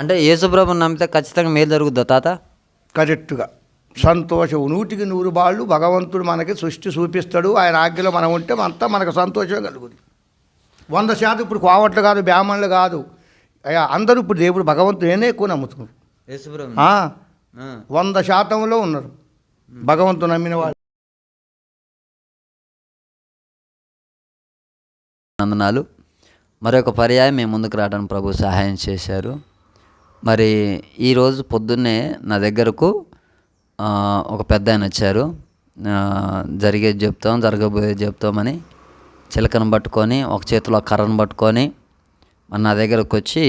అంటే యేసుప్రభుని నమ్మితే ఖచ్చితంగా మేలు జరుగుద్దా తాత? కరెక్ట్గా. సంతోషం. నూటికి నూరు బాళ్ళు భగవంతుడు మనకి సృష్టి చూపిస్తాడు. ఆయన ఆజ్ఞలో మనం ఉంటే అంతా మనకు సంతోషం కలుగుతుంది. వంద శాతం ఇప్పుడు కోవట్లు కాదు బ్రాహ్మణులు కాదు. అందరూ ఇప్పుడు దేవుడు భగవంతుడు నేనే ఎక్కువ నమ్ముతున్నారు యేసుప్రభు వంద శాతంలో ఉన్నారు. భగవంతుడు నమ్మిన వాళ్ళు. వందనాలు మరొక పర్యాయం మేము ముందుకు రావడానికి ప్రభు సహాయం చేశారు. మరి ఈరోజు పొద్దున్నే నా దగ్గరకు ఒక పెద్ద ఆయన వచ్చారు. జరిగేది చెప్తాం జరగబోయేది చెప్తామని చిలకను పట్టుకొని ఒక చేతిలో కర్రను పట్టుకొని మరి నా దగ్గరకు వచ్చి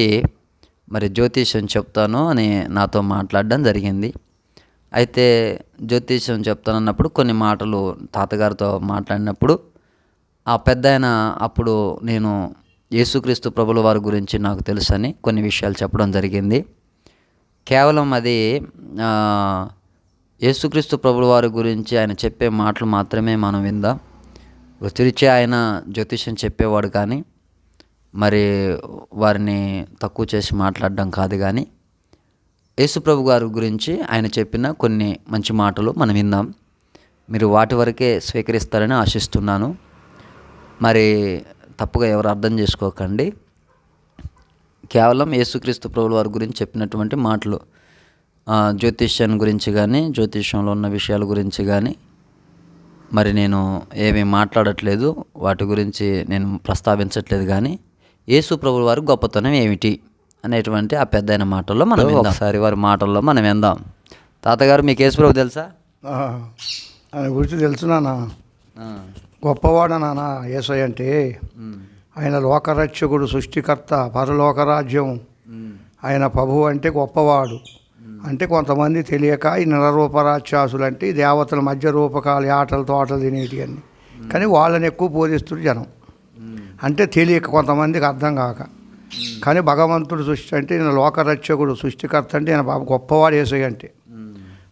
మరి జ్యోతిష్యం చెప్తాను అని నాతో మాట్లాడడం జరిగింది. అయితే జ్యోతిష్యం చెప్తానన్నప్పుడు కొన్ని మాటలు తాతగారితో మాట్లాడినప్పుడు ఆ పెద్ద ఆయన అప్పుడు నేను యేసుక్రీస్తు ప్రభుల వారి గురించి నాకు తెలుసని కొన్ని విషయాలు చెప్పడం జరిగింది. కేవలం అది యేసుక్రీస్తు ప్రభుల వారి గురించి ఆయన చెప్పే మాటలు మాత్రమే మనం విందాం. వృత్తిరీత్యా ఆయన జ్యోతిష్యం చెప్పేవాడు కానీ మరి వారిని తక్కువ చేసి మాట్లాడడం కాదు కానీ యేసుప్రభు గారి గురించి ఆయన చెప్పిన కొన్ని మంచి మాటలు మనం విందాం. మీరు వాటి వరకే స్వీకరిస్తారని ఆశిస్తున్నాను. మరి తప్పుగా ఎవరు అర్థం చేసుకోకండి. కేవలం యేసుక్రీస్తు ప్రభుల వారి గురించి చెప్పినటువంటి మాటలు ఆ, జ్యోతిష్యం గురించి కానీ జ్యోతిష్యంలో ఉన్న విషయాల గురించి కానీ మరి నేను ఏమీ మాట్లాడట్లేదు. వాటి గురించి నేను ప్రస్తావించట్లేదు కానీ యేసు ప్రభుల వారి గొప్పతనం ఏమిటి అనేటువంటి ఆ పెద్దయిన మాటల్లో మనం. ఒకసారి వారి మాటల్లో మనం విందాం. తాతగారు మీకు యేసు ప్రభు తెలుసా? ఆ, ఆయన గురించి తెలుసు నాన్న. ఆ, గొప్పవాడు నాన్న ఏసై అంటే. ఆయన లోకరక్షకుడు సృష్టికర్త పరలోకరాజ్యం. ఆయన ప్రభు అంటే గొప్పవాడు. అంటే కొంతమంది తెలియక ఈ నరరూపరాక్షసులు అంటే దేవతల మధ్య రూపకాలు ఆటలు తోటలు తినేటి అన్ని. కానీ వాళ్ళని ఎక్కువ పోలిస్తున్నారు జనం. అంటే తెలియక కొంతమందికి అర్థం కాక. కానీ భగవంతుడు సృష్టి అంటే ఈయన లోకరక్షకుడు సృష్టికర్త అంటే బాబు గొప్పవాడు ఉమ్,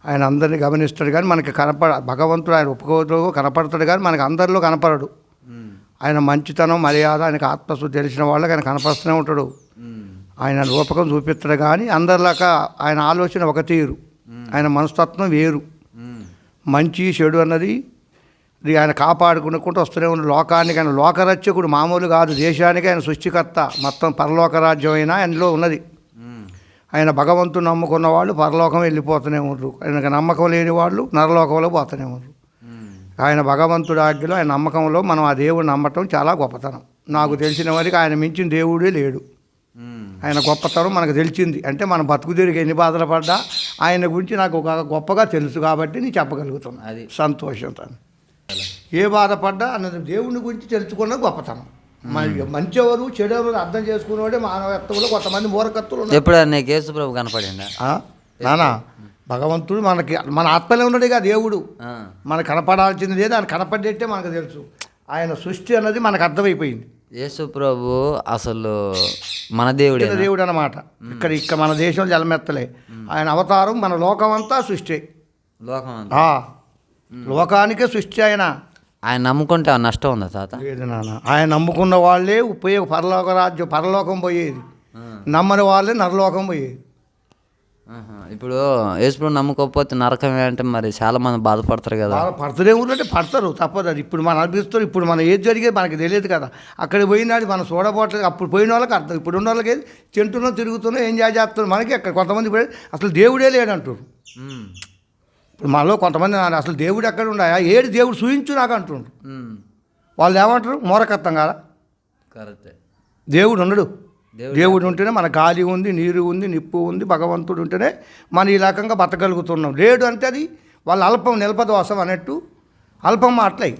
ఆయన అందరినీ గమనిస్తాడు కానీ మనకి కనపడ భగవంతుడు ఆయన ఉపకోలో కనపడతాడు కానీ మనకి అందరిలో కనపడడు. ఆయన మంచితనం మర్యాద ఆయనకు ఆత్మశుద్ధి తెలిసిన వాళ్ళకి ఆయన కనపరుస్తూనే ఉంటాడు. ఆయన రూపకం చూపిస్తాడు కానీ అందరిలాగా ఆయన ఆలోచన ఒక తీరు. ఆయన మనస్తత్వం వేరు. మంచి చెడు అన్నది ఇది ఆయన కాపాడుకునుకుంటూ వస్తూనే ఉన్న లోకానికి ఆయన లోకరక్షకుడు మామూలు కాదు. దేశానికి ఆయన సృష్టికర్త. మొత్తం పరలోక రాజ్యం అయినా ఆయనలో ఉన్నది. ఆయన భగవంతుని నమ్ముకున్న వాళ్ళు పరలోకం వెళ్ళిపోతూనే ఉండరు. ఆయనకు నమ్మకం లేని వాళ్ళు నరలోకంలో పోతూనే ఉండరు. ఆయన భగవంతుడి ఆజ్ఞలో ఆయన నమ్మకంలో మనం ఆ దేవుడిని నమ్మటం చాలా గొప్పతనం. నాకు తెలిసిన వరకు ఆయన మించిన దేవుడే లేడు. ఆయన గొప్పతనం మనకు తెలిసింది. అంటే మన బతుకు తిరిగి ఎన్ని బాధలు పడ్డా ఆయన గురించి నాకు ఒక గొప్పగా తెలుసు కాబట్టి నేను చెప్పగలుగుతున్నాను అది. సంతోషంతో ఏ బాధపడ్డా అన్నది దేవుని గురించి తెలుసుకున్న గొప్పతనం. మరి మంచివారు చెడెవరు అర్థం చేసుకునేవాడే మానవత్వంలో కొంతమంది మూరకత్తులు ఉన్నారు. ఎప్పుడైనా నీకు యేసు ప్రభు కనపడిందా ఆ? నానా భగవంతుడు మనకి మన ఆత్మలో ఉన్నాడుగా దేవుడు. మనకు కనపడాల్సింది లేదు ఆయన కనపడేట్టే మనకు తెలుసు. ఆయన సృష్టి అన్నది మనకు అర్థమైపోయింది. యేసు ప్రభు అసలు మన దేవుడే దేవుడు అన్నమాట. ఇక్కడ ఇక్కడ మన దేశంలో జలమెత్తలే. ఆయన అవతారం మన లోకం అంతా సృష్టి లోకం లోకానికే సృష్టి ఆయన. ఆయన నమ్ముకుంటే ఆ నష్టం ఉందా తాత? లేదు నాన్న. ఆయన నమ్ముకున్న వాళ్ళే ఉపయోగ పరలోక రాజ్యం పరలోకం పోయేది. నమ్మని వాళ్ళే నరలోకం పోయేది. ఇప్పుడు యేసు ప్రభు నమ్ముకోకపోతే నరకమే అంటే మరి చాలా మంది బాధపడతారు కదా. పడతారే ఊరంటే పడతారు తప్పదు అది. ఇప్పుడు మనం అనిపిస్తారు ఇప్పుడు మనం ఏది జరిగేది మనకి తెలియదు కదా. అక్కడ పోయినాడు మనం చూడబోట్లేదు. అప్పుడు పోయిన వాళ్ళకి అర్థం. ఇప్పుడు ఉన్న వాళ్ళకి ఏది? తింటున్నాం తిరుగుతున్నాం ఎంజాయ్ చేస్తున్నాం. మనకి అక్కడ కొంతమంది అసలు దేవుడే లేడంటారు. ఇప్పుడు మనలో కొంతమంది అసలు దేవుడు ఎక్కడ ఉన్నాయా ఏడు దేవుడు చూయించు నాకు అంటుండ్రు. వాళ్ళు ఏమంటారు? మూరకత్వం కాదా? కరెక్టే. దేవుడు ఉండడు. దేవుడు ఉంటేనే మన గాలి ఉంది నీరు ఉంది నిప్పు ఉంది భగవంతుడు ఉంటేనే మనం ఈ రకంగా బతకగలుగుతున్నాం. లేడు అంటే అది వాళ్ళ అల్పం నిలపదోసం అన్నట్టు అల్పం మాటలై.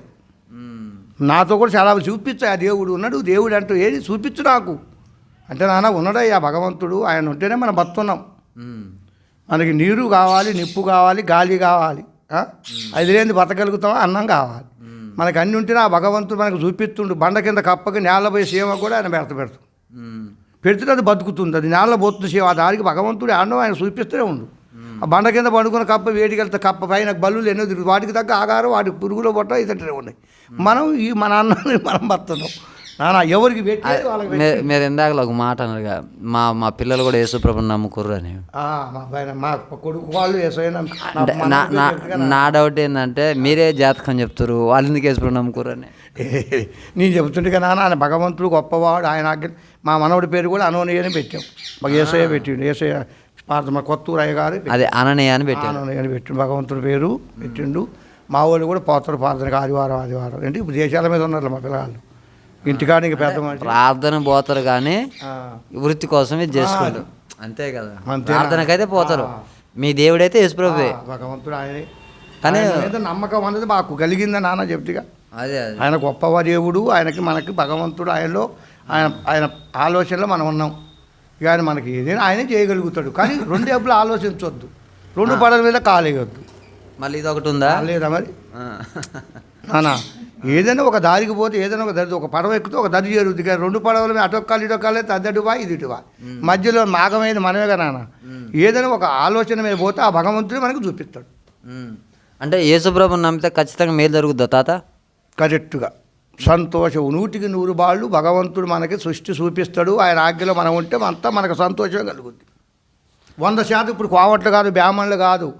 నాతో కూడా చాలా చూపించు ఆ దేవుడు ఉన్నాడు దేవుడు అంటూ ఏది చూపించు నాకు. అంటే నాన్న ఉన్నాడయ్యా భగవంతుడు ఆయన ఉంటేనే మనం బతున్నాం. మనకి నీరు కావాలి నిప్పు కావాలి గాలి కావాలి? అది లేని బతకగలుగుతాం అన్నం కావాలి. మనకి అన్ని ఉంటేనే ఆ భగవంతుడు మనకు చూపిస్తుండు. బండ కింద కప్పకి నేలపై సీమ కూడా ఆయన పెడత పెడుతుంది పెడితే అది బతుకుతుంది. అది నేల పోతుంది సీమ. ఆ దానికి భగవంతుడు ఆడడం ఆయన చూపిస్తూనే ఉండు. ఆ బండ కింద పండుకున్న కప్ప వేడికి వెళ్తే కప్ప పైన బల్లులు ఎన్నో తిరుగుతాయి. వాటికి తగ్గ ఆగారం వాటి పురుగులో పొట్ట ఇదంటే ఉన్నాయి. మనం ఈ మన అన్నాన్ని మనం బతున్నాం నానా ఎవరికి పెట్టి- మీరు ఇందాక ఒక మాట అన్నారుగా మా మా పిల్లలు కూడా యేసుప్రభుని నమ్ముకుర్రు అని. మా కొడుకు వాళ్ళు అంటే నా డౌట్ ఏంటంటే మీరే జాతకం చెప్తారు వాళ్ళు ఎందుకు యేసుప్రభు నమ్ముకుర్రు అని. నేను చెబుతుంటే కదా నాన్న ఆయన భగవంతుడు గొప్పవాడు ఆయన మా మనవడి పేరు కూడా అనోనయ్య అని పెట్టాం. మాకు ఏసయ్య పెట్టిండు ఏసయ్య మా కొత్తూరు అయ్య గారు అదే అననీయ అని పెట్టారు. అనోనయ్య అని పెట్టిండు భగవంతుడి పేరు పెట్టిండు. మా వాళ్ళు కూడా పోతారు ప్రార్థనకి ఆదివారం ఆదివారం. ఏంటి ఇప్పుడు దేశాల మీద ఉన్నారు మా పిల్లగాళ్ళు. ఇంటికాడికి పెద్ద ప్రార్థన పోతారు కానీ వృత్తి కోసం ఇది చేసుకుంటారు. అంతే కదా? ప్రార్థనకైతే పోతారు. మీ దేవుడైతే ఆ, భగవంతుడు ఆయనే. కానీ- నమ్మకం అనేది మాకు కలిగిందని నాన్న చెప్తిగా. అదే ఆయన గొప్ప దేవుడు ఆయనకి మనకి భగవంతుడు ఆయనలో ఆయన ఆయన ఆలోచనలో మనం ఉన్నాం. ఇక ఆయన మనకి ఏదైనా ఆయనే చేయగలుగుతాడు. కానీ రెండు వైపులా ఆలోచించవద్దు రెండు పడల మీద కాలేయొద్దు. మళ్ళీ ఇది ఒకటి ఉందా? లేదా మరి. నానా ఏదైనా ఒక దారికి పోతే ఏదైనా ఒక దరి ఒక పడవ ఎక్కితే ఒక దరి చేరుద్ది కానీ రెండు పడవల అటొక్కాలు ఇటొక్కాలి అద్దటువా ఇది ఇటువా? మధ్యలో మాగమైంది మనమేగా నాన్న. ఏదైనా ఒక ఆలోచన మీద పోతే ఆ భగవంతుడు మనకు చూపిస్తాడు. అంటే యేసుప్రభుని నమ్మితే ఖచ్చితంగా మేలు జరుగుద్దా తాత? కరెక్ట్గా. సంతోషం. నూటికి నూరు బాళ్ళు భగవంతుడు మనకి సృష్టి చూపిస్తాడు. ఆయన ఆజ్ఞలో మనం ఉంటే అంతా మనకు సంతోషం కలుగుద్ది. వంద శాతం ఇప్పుడు కోవట్లు కాదు బ్రాహ్మణులు కాదు.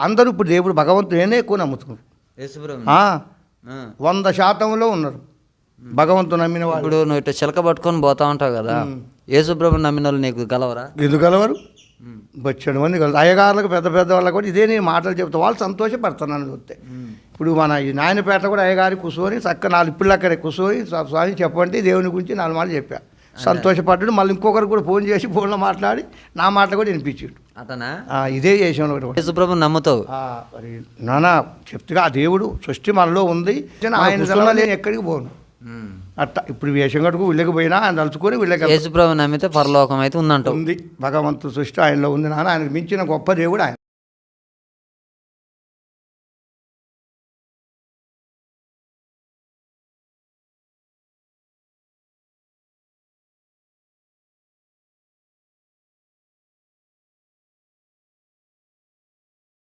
అందరూ ఇప్పుడు దేవుడు భగవంతుడు నేనే ఎక్కువ నమ్ముతున్నారు. యేసుప్రభు వంద శాతంలో ఉన్నారు. భగవంతుడు నమ్మిన వాళ్ళు. ఇప్పుడు నువ్వు ఇట్లా చిలక పట్టుకొని పోతా ఉంటావు కదా యేసుప్రభుని నమ్మిన వాళ్ళు నీకు గలవరా ఎందుకలవరు బచ్చడు మంది కలదు అయ్యగారులకు పెద్ద పెద్ద వాళ్ళకు కూడా ఇదే నేను మాటలు చెప్తా. వాళ్ళు సంతోషపడుతున్నాను చూస్తే. ఇప్పుడు మన ఈ నాయనపేట కూడా అయ్యగారి కూర్చొని చక్క నాలుగు పిల్లలు అక్కడే కూర్చొని "స్వా- స్వామి చెప్పండి దేవుని గురించి నాలుగు మాటలు చెప్పా. సంతోషపడ్డాడు. మళ్ళీ ఇంకొకరు కూడా ఫోన్ చేసి ఫోన్లో మాట్లాడి నా మాటలు కూడా వినిపించాడు. అతనా? ఇదే చేసాను ఒకటి యేసుప్రభుని నమ్ముతావు? మరి నానా చెప్తుగా ఆ దేవుడు సృష్టి మనలో ఉంది. ఆయన లేని ఎక్కడికి పోను. అట్ట ఇప్పుడు వేషం కట్టుకు వీళ్ళకి పోయినా ఆయన తలుచుకొని వీళ్ళకి యేసుప్రభు నమ్మితే పరలోకం అయితే ఉందంటావు. ఉంది. భగవంతుడు సృష్టి ఆయనలో ఉంది నాన్న. ఆయనకు మించిన గొప్ప దేవుడు ఆయన.